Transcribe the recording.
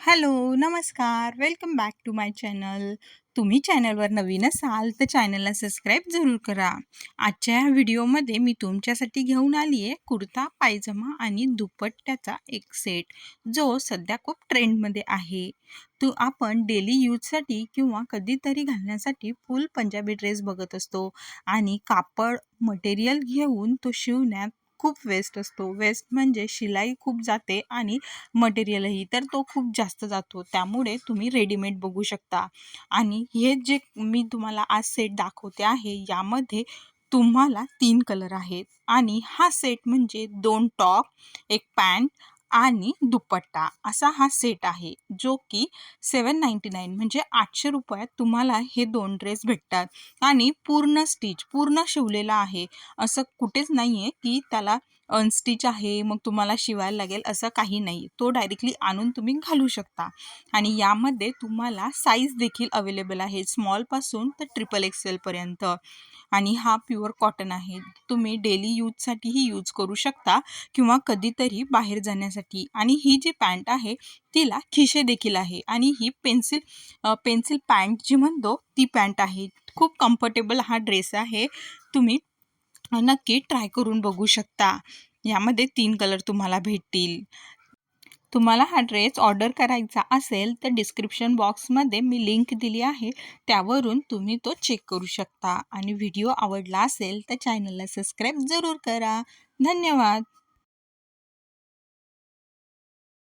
Hello, नमस्कार. Welcome back to my channel. तुम्ही चॅनलवर नवीन असाल तर चॅनलला सबस्क्राईब जरूर करा. आजच्या ह्या व्हिडिओमध्ये मी तुमच्यासाठी घेऊन आली आहे कुर्ता, पायजमा आणि दुपट्ट्याचा एक सेट, जो सध्या खूप ट्रेंडमध्ये आहे. तो आपण डेली यूजसाठी किंवा कधीतरी घालण्यासाठी फुल पंजाबी ड्रेस बघत असतो आणि कापड मटेरियल घेऊन तो शिवण्यात खूप वेस्ट असतो. वेस्ट म्हणजे शिलाई खूप जाते आणि मटेरियलही तर तो खूप जास्त जातो. त्यामुळे तुम्ही रेडीमेड बघू शकता आणि हे जे मी तुम्हाला आज सेट दाखवते आहे, यामध्ये तुम्हाला तीन कलर आहेत आणि हा सेट म्हणजे दोन टॉप, एक पॅन्ट आणि दुपट्टा असा हा सेट आहे, जो की ₹799 म्हणजे ₹800 तुम्हाला हे दोन ड्रेस भेटतात आणि पूर्ण स्टिच, पूर्ण शिवलेला आहे. असं कुठेच नाही आहे, की त्याला अनस्टिच आहे, मग तुम्हाला शिवायला लागेल असं काही नाही. तो डायरेक्टली आणून तुम्ही घालू शकता आणि यामध्ये तुम्हाला साईज देखील अवेलेबल आहे स्मॉलपासून तर ट्रिपल एक्सेलपर्यंत आणि हा प्युअर कॉटन आहे. तुम्ही डेली यूजसाठीही यूज करू शकता किंवा कधीतरी बाहेर जाण्यासाठी आणि ही जी पॅन्ट आहे, तिला खिसे देखील आहे आणि ही पेन्सिल पेन्सिल पॅन्ट जी म्हणतो ती पॅन्ट आहे. खूप कम्फर्टेबल हा ड्रेस आहे. तुम्ही नक्की ट्राय करून बघू शकता. यामध्ये तीन कलर तुम्हाला भेटतील. तुम्हाला हा ड्रेस ऑर्डर करायचा असेल तर डिस्क्रिप्शन बॉक्समध्ये मी लिंक दिली आहे. त्यावरून तुम्ही तो चेक करू शकता आणि व्हिडिओ आवडला असेल तर चॅनलला सबस्क्राईब जरूर करा. धन्यवाद.